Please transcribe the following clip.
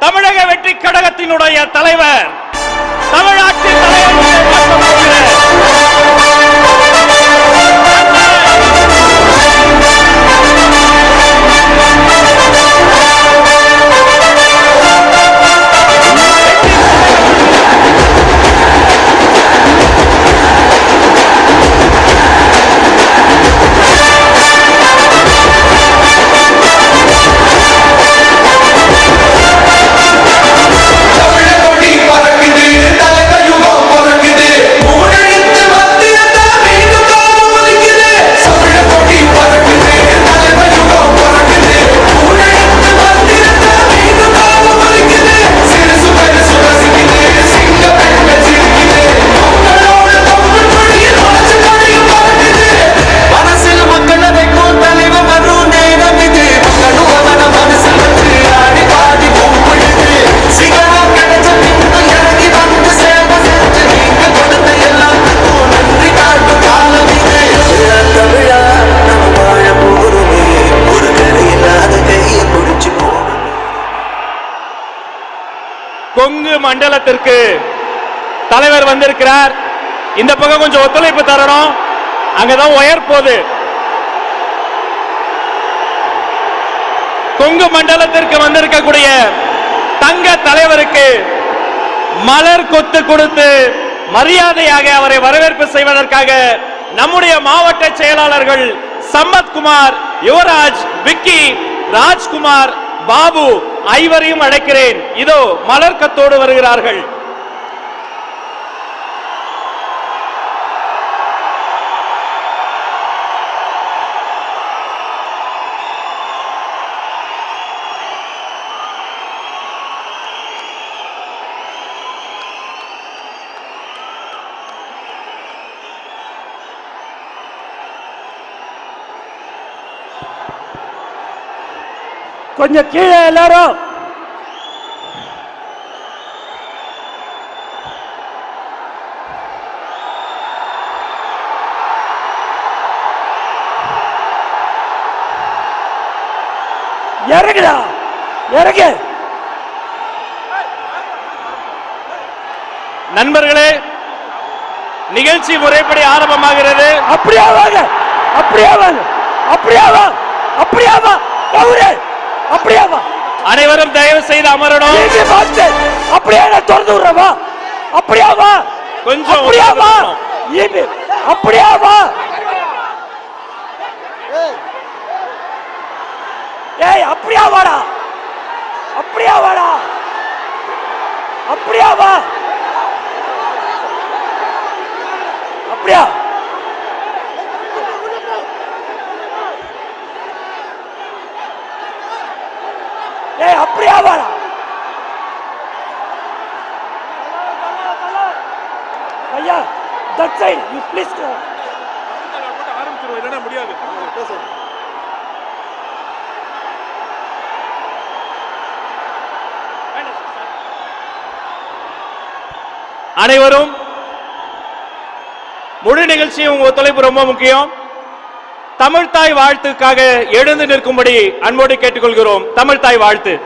தமிழக வெற்றி கழகத்தினுடைய தலைவர் தமிழ்நாட்டின் தலைவர் கொங்கு மண்டலத்திற்கு தலைவர் வந்திருக்கிறார். இந்த பக்கம் கொஞ்சம் ஒத்துழைப்பு தரணும். அங்கதான் உயர் போகுது கொங்கு மண்டலத்திற்கு வந்திருக்கக்கூடிய தங்க தலைவருக்கு மலர் கொத்து கொடுத்து மரியாதையாக அவரை வரவேற்பு செய்வதற்காக நம்முடைய மாவட்ட செயலாளர்கள் சம்பத்குமார் யுவராஜ் விக்கி ராஜ்குமார் பாபு ஐவரையும் அழைக்கிறேன். இதோ மலர் கத்தோடு வருகிறார்கள். கொஞ்சம் கீழே எல்லாரும். இறங்குடா. இறங்கு. நண்பர்களே நிகழ்ச்சி முறைப்படி ஆரம்பமாகிறது. அப்படியே வாங்க. அப்படியே வாங்க. அப்படியே வா. அப்படியே வா. கௌரே அப்படியே வா. அனைவரும் தயவு செய்து அமரணும். அப்படியே நான் திறந்து விடுறேன் வா. அப்படியே வா. கொஞ்சம் அப்படியே வா. ஒத்துழைப்பு ஈபி அப்படியே வா. ஏய் அப்படியே வாடா. அப்படியே வாடா. அப்படியே வா. அப்படியா. ஏய் அப்படியே வாடா? ஐயா தட் சைடு யூ ப்ளீஸ் அனைவரும் முழு நிகழ்ச்சியும் உங்க ஒத்துழைப்பு ரொம்ப முக்கியம். தமிழ்தாய் வாழ்த்துக்காக எழுந்து நிற்கும்படி அன்போடு கேட்டுக்கொள்கிறோம். தமிழ்தாய் வாழ்த்து.